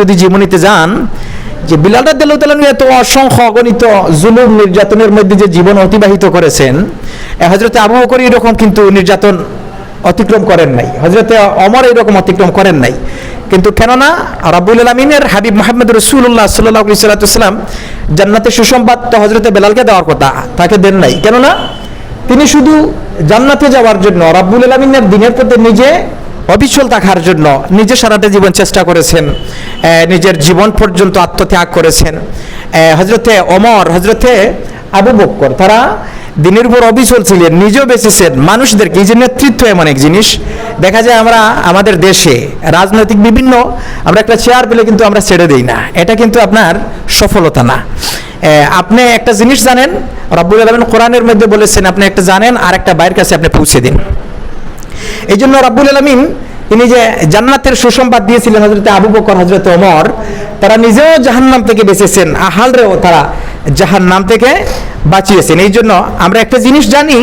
যদি জীবনীতে যান, যে এত অসংখ্য অগণিত জুলুম নির্যাতনের মধ্যে যে জীবন অতিবাহিত করেছেন হজরতে আবু বকর এরকম কিন্তু নির্যাতন অতিক্রম করেন নাই। অমর এরকম অতিক্রম করেন নাই। কিন্তু কেননা রাব্বুল আলমিনের হাবিব মোহাম্মদ রসুল্লাহ সাল্লাহ জান্নাতের সুসংবাদ তো হজরতে বেলালকে দেওয়ার কথা, তাকে দেন নাই। কেননা তিনি শুধু জান্নাতে যাওয়ার জন্য রাব্বুল আলমিনের দিনের প্রতি নিজে অবিচল থাকার জন্য নিজে সারাটা জীবন চেষ্টা করেছেন নিজের জীবন পর্যন্ত আত্মত্যাগ করেছেন। হজরতে অমর হজরতে আবু বক্কর, তারা দিনের উপর অবিচল ছিলেন, নিজেও বেঁচেছেন। মানুষদেরকে এই যে নেতৃত্ব এমন এক জিনিস, দেখা যায় আমরা আমাদের দেশে রাজনৈতিক বিভিন্ন, আমরা একটা চেয়ার পেলে কিন্তু আমরা ছেড়ে দিই না। এটা কিন্তু আপনার সফলতা না। আপনি একটা জিনিস জানেন, রব্বুল আলমিন কোরআনের মধ্যে বলেছেন, আপনি একটা জানেন আর একটা বাইরের কাছে আপনি পৌঁছে দিন। এই জন্য রাব্বুল আলমিন তিনি যে জান্নাতের সুসংবাদ দিয়েছিলেন হজরত আবু বকর হজরত ওমর, তারা নিজেও জাহান্নাম থেকে বেঁচেছেন। আহালরেও তারা জাহান্নাম থেকে বাঁচিয়েছেন। এই জন্য আমরা একটা জিনিস জানি,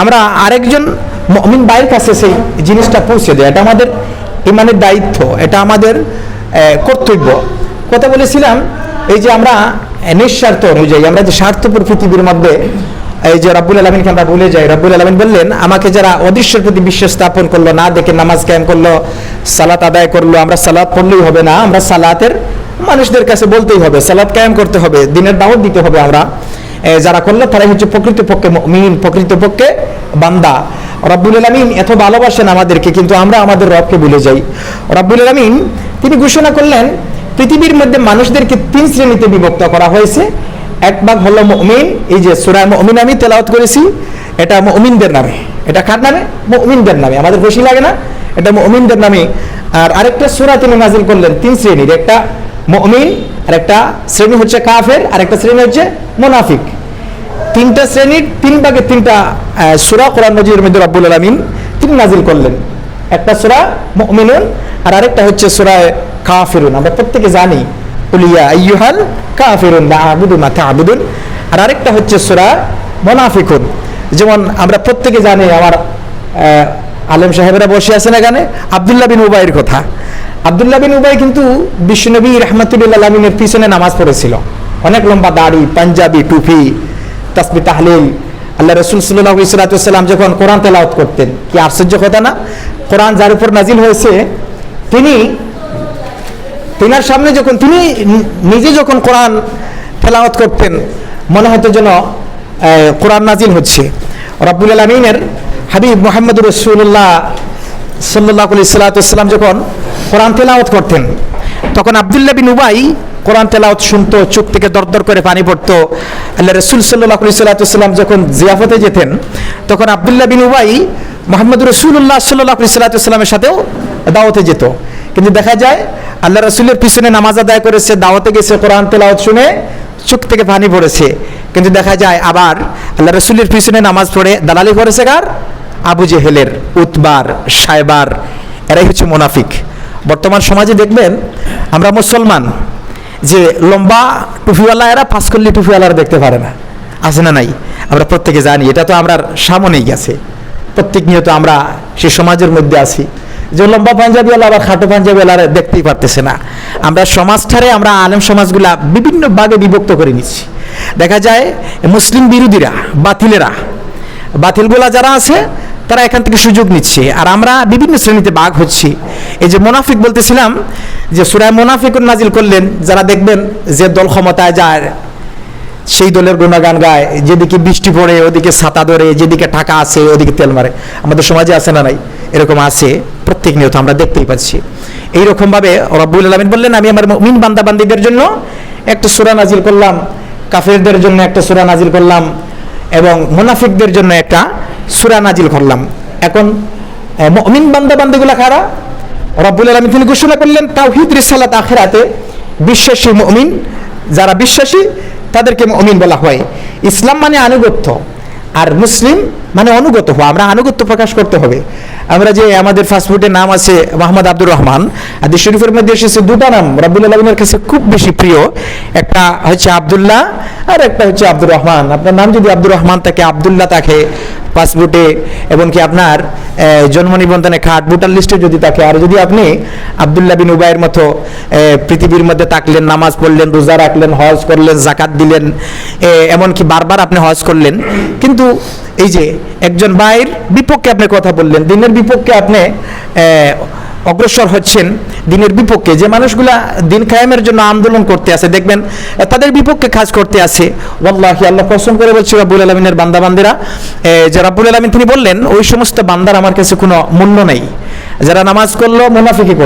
আমরা আরেকজন মমিন বাইরের কাছে সেই জিনিসটা পৌঁছে দেয় এটা আমাদের ইমানের দায়িত্ব, এটা আমাদের কর্তব্য। কথা বলেছিলাম, এই যে আমরা নিঃস্বার্থ অনুযায়ী, আমরা যে স্বার্থপর পৃথিবীর মধ্যে এই যে রাব্বুল আলমিনকে আমরা ভুলে যাই? রাব্বুল আলমিন বললেন, আমাকে যারা অদৃশ্যের প্রতি বিশ্বাস স্থাপন করল, না দেখে নামাজ কায়েম করল, সালাত আদায় করল, আমরা সালাত পড়লেই হবে না, আমরা সালাতের মানুষদের কাছে বলতেই হবে, সালাত কায়েম করতে হবে, দিনের দাওয়াত দিতে হবে আমরা। যারা করল, তারাই হচ্ছে প্রকৃতপক্ষে মিন প্রকৃতপক্ষে বান্দা। রব্বুল আলমিন এত ভালোবাসেন আমাদেরকে, কিন্তু আমরা আমাদের রবকে ভুলে যাই। রব্বুল আলমিন তিনি ঘোষণা করলেন, পৃথিবীর মধ্যে মানুষদেরকে তিন শ্রেণীতে বিভক্ত করা হয়েছে। এক ভাগ হলো মুমিন, এই যে সুরায় মুমিন আমি তেলাওয়াত করেছি, এটা মমিনদের নামে। এটা কার নামে? মুমিনদের নামে। আমাদের খুশি লাগে না, এটা মুমিনদের নামে। আর আরেকটা সূরা তিনি নাজিল করলেন, তিন শ্রেণির। একটা মুমিন আর একটা শ্রেণি হচ্ছে কাফের আর একটা শ্রেণি হচ্ছে মোনাফিক। তিনটা শ্রেণির, তিন ভাগে তিনটা সূরা কোরআন মজিদের মধ্যে রব্বুল আলামিন তিনি নাজিল করলেন। একটা সূরা মুমিনুন, আর আরেকটা হচ্ছে সূরা কাফিরুন। আমরা প্রত্যেকে জানি উলিয়া আইয়ুহাল কাফিরুন লা আবুদু মা তা'বুদুন আর আরেকটা হচ্ছে সূরা মুনাফিকুন। যেমন আমরা প্রত্যেকে জানি আমার আলেম সাহেবরা বসে আছেন এখানে? আব্দুল্লাহ বিন উবাইয়ের কথা। আব্দুল্লাহ বিন উবাই কিন্তু বিশ্বনবী রহমতুল্লাহ আলমিনের পিছনে নামাজ পড়েছিল। অনেক লম্বা দাড়ি, পাঞ্জাবি, টুপি, তাসবি, তাহলিল। আল্লাহ রসুল সাল্লাহ ইসলাতাম যখন কোরআন তেলাওয়াত করতেন, কি আশ্চর্য কথা না? কোরআন যার উপর নাজিল হয়েছে, তিনি তিনার সামনে যখন তিনি নিজে যখন কোরআন তেলাওয়াত করতেন, মনে হতো যেন কোরআন নাজিল হচ্ছে। রব্বুল আলমিনের হাবিব মোহাম্মদ রসুল্লাহ সাল্লাহ আলি সাল্লাতাম যখন কোরআন তেলাওয়াত করতেন, তখন আবদুল্লাহ বিন উবাই কোরআন তেলাওয়াত শুনতো, চোখ থেকে দরদর করে পানি পড়তো। আল্লাহ রসুল সাল্লাহ আলি সাল্লাতাম যখন জিয়াফতে যেতেন, তখন আবদুল্লাহ বিন উবাই মোহাম্মদ রসুল্লাহ সাল্লাহ আলি সাল্লাতামের সাথেও দাওয়াতে যেত। কিন্তু দেখা যায়, আল্লাহ রসুলের পিছনে নামাজ আদায় করেছে, দাওয়াতে গেছে, কোরআন তেলাওয়াত শুনে চোখ থেকে পানি পড়েছে। কিন্তু দেখা যায় আবার আল্লাহ রসুলের পিছনে নামাজ পড়ে, দালালি করেছে কার? আবু জেহেলের, উতবার সাইবার এরাই হচ্ছে মোনাফিক। বর্তমান সমাজে দেখবেন, আমরা মুসলমান, যে লম্বা টুপিওয়ালা এরা পাঁচকল্লি টুপিওয়ালারা দেখতে পারে না। আছে না নাই? আমরা প্রত্যেকে জানি, এটা তো আমরা সামনেই গেছে প্রত্যেক নিয়ত আমরা সে সমাজের মধ্যে আছি। যে লম্বা পাঞ্জাবিওয়ালা আবার খাটো পাঞ্জাবিওয়ালা দেখতেই পারতেছে না। আমরা সমাজটারে আমরা আলেম সমাজগুলা বিভিন্ন ভাগে বিভক্ত করে নিচ্ছি। দেখা যায় মুসলিম বিরোধীরা, বাতিলেরা, বাতিলগুলা যারা আছে, তারা এখান থেকে সুযোগ নিচ্ছে। আর আমরা বিভিন্ন শ্রেণীতে ভাগ হচ্ছি। এই যে মোনাফিক বলতেছিলাম যে সুরায় মোনাফিক নাজিল করলেন, যারা দেখবেন যে দল ক্ষমতায় যায় সেই দলের গুণগান গায়, যেদিকে বৃষ্টি পড়ে, ওদিকে ছাতা ধরে, যেদিকে টাকা আছে, ওদিকে তেল মারে। আমাদের সমাজে আছে না নাই? এরকম আছে, প্রত্যেক নিয়ত আমরা দেখতেই পাচ্ছি। এইরকমভাবে রব্বুল আলমিন বললেন, আমি আমার মিন বান্দা বান্দিদের জন্য একটা সুরা নাজিল করলাম, কাফেরদের জন্য একটা সুরা নাজিল করলাম এবং মুনাফিকদের জন্য একটা সুরা নাজিল করলাম। এখন মিন বান্দা বান্দিগুলা কারা? রব্বুল আলমিন তিনি ঘোষণা করলেন, তাওহিদ, রিসালাত, আখেরাতে বিশ্বাসী মুমিন যারা বিশ্বাসী তাদেরকে অমিন বলা হয়। ইসলাম মানে আনুগত্য। আর মুসলিম মানে অনুগত হওয়া, আমরা আনুগত্য প্রকাশ করতে হবে। আমরা যে আমাদের ফাস্টফুডের নাম আছে মোহাম্মদ আব্দুর রহমান আদি শরীফের মধ্যে এসেছে দুটা নাম, রাব্বুল আলমিনের কাছে খুব বেশি প্রিয়। একটা হচ্ছে আব্দুল্লাহ, আর একটা হচ্ছে আব্দুর রহমান। আপনার নাম যদি আব্দুর রহমান থাকে, আব্দুল্লাহ থাকে পাসপোর্টে এমনকি আপনার জন্ম নিবন্ধনে খাট ভোটার লিস্টে যদি থাকে। আর যদি আপনি আবদুল্লাহ বিন উবাইয়ের মতো পৃথিবীর মধ্যে থাকলেন, নামাজ পড়লেন, রোজা রাখলেন, হজ করলেন জাকাত দিলেন এমনকি বারবার আপনি হজ করলেন, কিন্তু এই যে একজন ভাইয়ের বিপক্ষে আপনি কথা বললেন, দিনের বিপক্ষে আপনি অগ্রসর হচ্ছেন, দিনের বিপক্ষে। যে মানুষগুলা দিন কায়েমের জন্য আন্দোলন করতে আছে, দেখবেন তাদের বিপক্ষে কাজ করতে আছে। ওয়াল্লাহি, আল্লাহ কসম করে বলছি, রাব্বুল আলমিনের বান্দা বান্দিরা যে রাব্বুল আলমিন তিনি বললেন, ওই সমস্ত বান্দার আমার কাছে কোনো মূল্য নেই। যারা নামাজ করল মুনাফিকি করল।